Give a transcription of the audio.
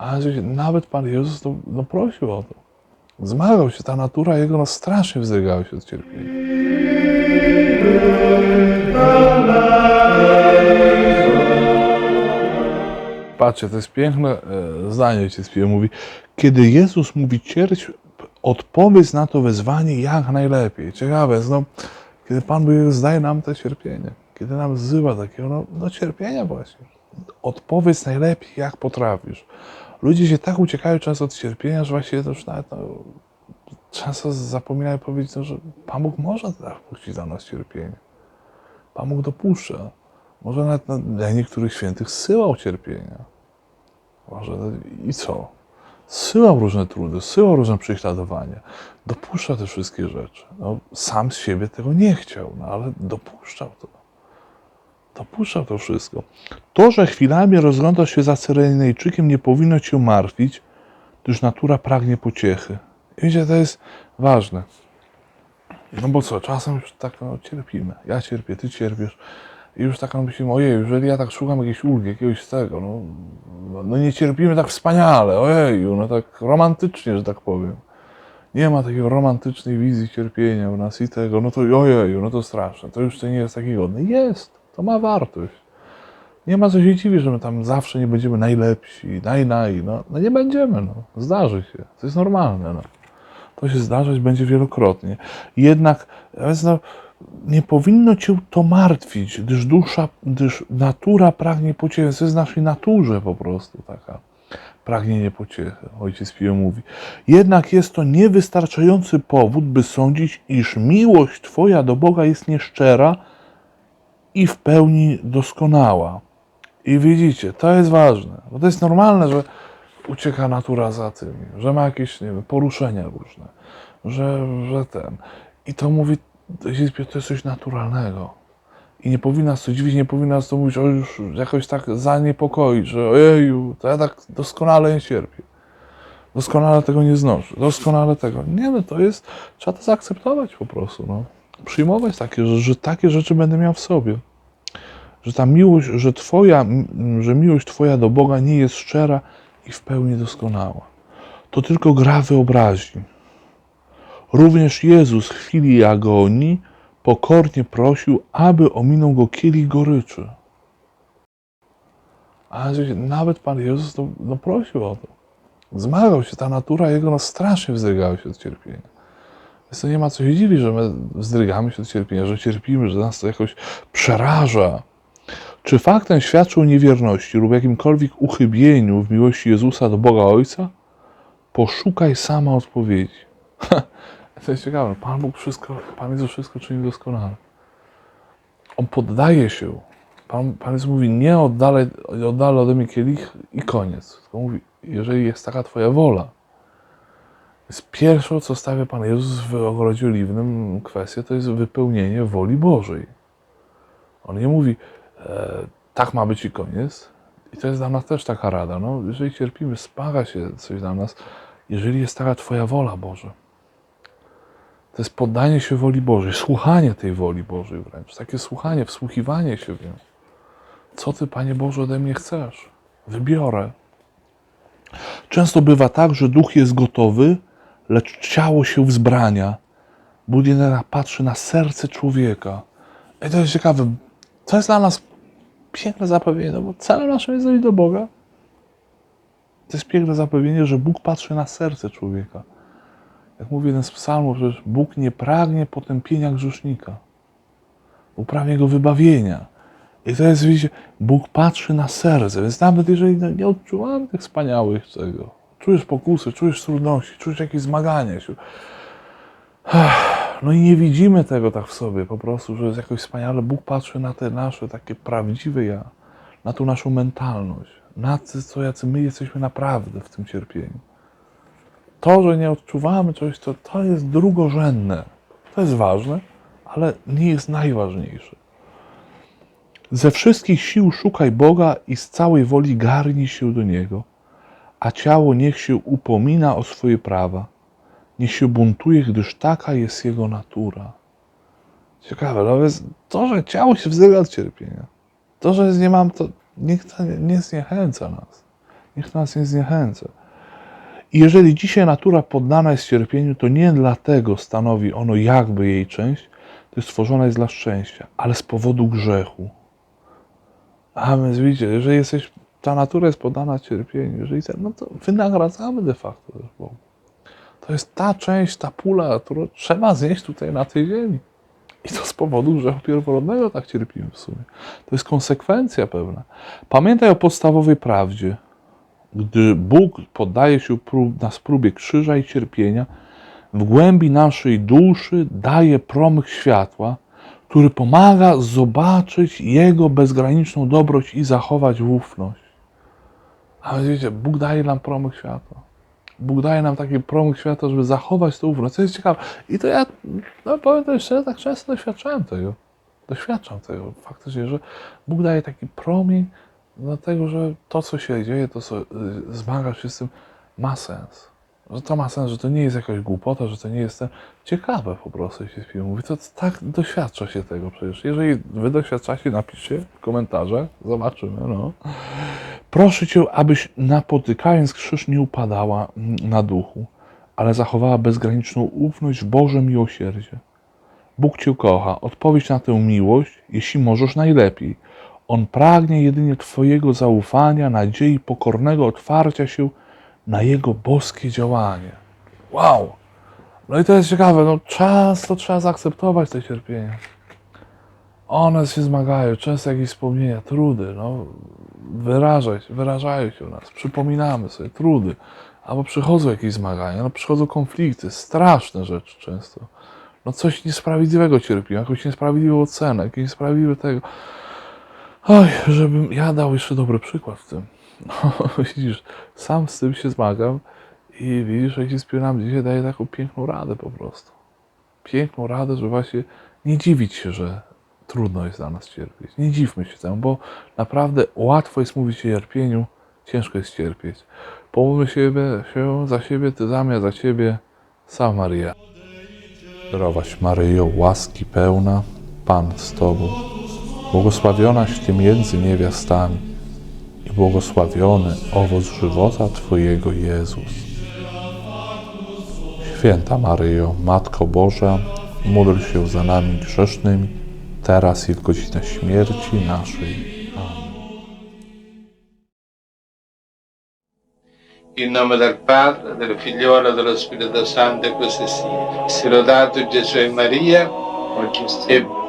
A że nawet Pan Jezus to, no, prosił o to. Zmagał się, ta natura jego no, strasznie wzdrygała się od cierpienia. Patrzcie, to jest piękne e, zdanie ojciec Pio mówi. Kiedy Jezus mówi cierć, odpowiedz na to wezwanie jak najlepiej. Ciekawe no, kiedy Pan Bóg Jezus daje nam to cierpienie, kiedy nam wzywa takiego, no, no cierpienia właśnie. Odpowiedz najlepiej jak potrafisz. Ludzie się tak uciekają często od cierpienia, że właściwie to już nawet no, często zapominają powiedzieć, no, że Pan Bóg może dopuścić dla nas cierpienie. Pan Bóg dopuszcza. Może nawet na- dla niektórych świętych zsyłał cierpienia. Może i co? Zsyłał różne trudy, zsyłał różne prześladowania. Dopuszcza te wszystkie rzeczy. No, sam z siebie tego nie chciał, no, ale dopuszczał to. Dopuszczał to wszystko. To, że chwilami rozglądasz się za Cyrenejczykiem, nie powinno cię martwić, gdyż natura pragnie pociechy. I wiecie, to jest ważne. No bo co, czasem już tak no, cierpimy. Ja cierpię, ty cierpisz. I już tak myślimy, ojej, jeżeli ja tak szukam jakiejś ulgi, jakiegoś tego, no, no, no nie cierpimy tak wspaniale, ojeju, no tak romantycznie, że tak powiem. Nie ma takiej romantycznej wizji cierpienia u nas i tego, no to ojeju, no to straszne, to już to nie jest takie godne. Jest, to ma wartość. Nie ma co się dziwić, że my tam zawsze nie będziemy najlepsi, naj, naj, no, no nie będziemy, no, zdarzy się, to jest normalne, no. To się zdarzać będzie wielokrotnie. Jednak, więc no, nie powinno cię to martwić, gdyż dusza, gdyż natura pragnie pociechy. To jest w naszej naturze po prostu taka pragnienie pociechy. Ojciec Pio mówi. Jednak jest to niewystarczający powód, by sądzić, iż miłość Twoja do Boga jest nieszczera i w pełni doskonała. I widzicie, to jest ważne, bo to jest normalne, że ucieka natura za tym, że ma jakieś nie wiem, poruszenia różne, że, że ten. I to mówi, to jest coś naturalnego. I nie powinna nas dziwić, nie powinna nas to mówić, o już jakoś tak zaniepokoić, że ojeju, to ja tak doskonale nie cierpię. Doskonale tego nie znoszę, doskonale tego. Nie no, to jest, trzeba to zaakceptować po prostu, no. Przyjmować takie, że, że takie rzeczy będę miał w sobie. Że ta miłość, że twoja, że miłość twoja do Boga nie jest szczera i w pełni doskonała. To tylko gra wyobraźni. Również Jezus w chwili agonii pokornie prosił, aby ominął go kielich goryczy. A nawet Pan Jezus to, no, prosił o to. Zmagał się, ta natura jego no, strasznie wzdrygała się od cierpienia. Więc to nie ma co się dziwić, że my wzdrygamy się od cierpienia, że cierpimy, że nas to jakoś przeraża. Czy fakt ten świadczy o niewierności lub jakimkolwiek uchybieniu w miłości Jezusa do Boga Ojca? Poszukaj sama odpowiedzi. To jest ciekawe. Pan Bóg wszystko, Pan Jezus wszystko czyni doskonale. On poddaje się. Pan, Pan Jezus mówi, nie oddalaj, oddalaj ode mnie kielich i koniec. Tylko mówi, jeżeli jest taka Twoja wola. Więc pierwsze, co stawia Pan Jezus w ogrodzie oliwnym, kwestię, to jest wypełnienie woli Bożej. On nie mówi, tak ma być i koniec. I to jest dla nas też taka rada. No, jeżeli cierpimy, spaga się coś dla nas, jeżeli jest taka Twoja wola Boże. To jest poddanie się woli Bożej, słuchanie tej woli Bożej wręcz. Takie słuchanie, wsłuchiwanie się w nią. Co Ty, Panie Boże, ode mnie chcesz? Wybiorę. Często bywa tak, że duch jest gotowy, lecz ciało się wzbrania. Jednak patrzy na serce człowieka. I to jest ciekawe. To jest dla nas piękne zapewnienie, no bo celem naszym jest dojść do Boga. To jest piękne zapewnienie, że Bóg patrzy na serce człowieka. Jak mówi jeden z psalmów, że Bóg nie pragnie potępienia grzesznika. Bóg pragnie jego wybawienia. I to jest, widzicie, Bóg patrzy na serce, więc nawet jeżeli no, nie odczuwamy tych wspaniałych tego, czujesz pokusy, czujesz trudności, czujesz jakieś zmagania się, no i nie widzimy tego tak w sobie, po prostu, że jest jakoś wspaniale. Bóg patrzy na te nasze takie prawdziwe ja, na tą naszą mentalność, na to, co jacy my jesteśmy naprawdę w tym cierpieniu. To, że nie odczuwamy czegoś, to, to jest drugorzędne. To jest ważne, ale nie jest najważniejsze. Ze wszystkich sił szukaj Boga i z całej woli garnij się do Niego, a ciało niech się upomina o swoje prawa. Niech się buntuje, gdyż taka jest jego natura. Ciekawe, no więc to, że ciało się wzdryga od cierpienia, to, że nie mam, to niech to nie, nie zniechęca nas. Niech to nas nie zniechęca. I jeżeli dzisiaj natura poddana jest cierpieniu, to nie dlatego stanowi ono jakby jej część, to jest stworzona jest dla szczęścia, ale z powodu grzechu. A więc widzicie, jeżeli jesteś, ta natura jest poddana cierpieniu, jeżeli, no to wynagradzamy de facto też Bogu. To jest ta część, ta pula, którą trzeba znieść tutaj na tej ziemi. I to z powodu grzechu pierworodnego tak cierpimy w sumie. To jest konsekwencja pewna. Pamiętaj o podstawowej prawdzie. Gdy Bóg poddaje się prób, nas próbie krzyża i cierpienia, w głębi naszej duszy daje promyk światła, który pomaga zobaczyć Jego bezgraniczną dobroć i zachować ufność. A wiecie, Bóg daje nam promyk światła. Bóg daje nam taki promyk światła, żeby zachować to ufność. Co jest ciekawe. I to ja, no powiem to jeszcze, tak często doświadczałem tego. Doświadczam tego faktycznie, że Bóg daje taki promień, dlatego że to, co się dzieje, to, co y, zmagasz się z tym, ma sens. Że to ma sens, że to nie jest jakaś głupota, że to nie jest ten... ciekawe po prostu, jeśli film mówi. To tak doświadcza się tego przecież. Jeżeli wy doświadczacie, napiszcie w komentarzach, zobaczymy, no. Proszę Cię, abyś napotykając krzyż nie upadała na duchu, ale zachowała bezgraniczną ufność w Boże miłosierdzie. Bóg Cię kocha. Odpowiedź na tę miłość, jeśli możesz najlepiej. On pragnie jedynie Twojego zaufania, nadziei, pokornego otwarcia się na Jego boskie działanie. Wow! No i to jest ciekawe, no czas to trzeba zaakceptować te cierpienia. One się zmagają, często jakieś wspomnienia, trudy, no wyrażać, wyrażają się u nas, przypominamy sobie trudy, albo przychodzą jakieś zmagania, no przychodzą konflikty, straszne rzeczy często. No coś niesprawiedliwego cierpimy, jakąś niesprawiedliwą ocenę, jakieś niesprawiedliwe tego. Oj, żebym ja dał jeszcze dobry przykład w tym. No, widzisz, sam z tym się zmagam i widzisz, jak się spinam dzisiaj daje taką piękną radę po prostu. Piękną radę, że właśnie nie dziwić się, że trudno jest dla nas cierpieć. Nie dziwmy się temu, bo naprawdę łatwo jest mówić o cierpieniu, ciężko jest cierpieć. Pomóżmy siebie, się za siebie, ty za mnie, za ciebie, sama Maria. Zdrowaś Maryjo, łaski pełna, Pan z Tobą, błogosławionaś Ty między niewiastami błogosławiony owoc żywota Twojego Jezus. Święta Maryjo, Matko Boża, módl się za nami grzesznymi, teraz i w godzinę śmierci naszej. In nome del Padre, del Figliolo e dello Spirito Santo, così sia. Sia lodato Gesù e Maria, e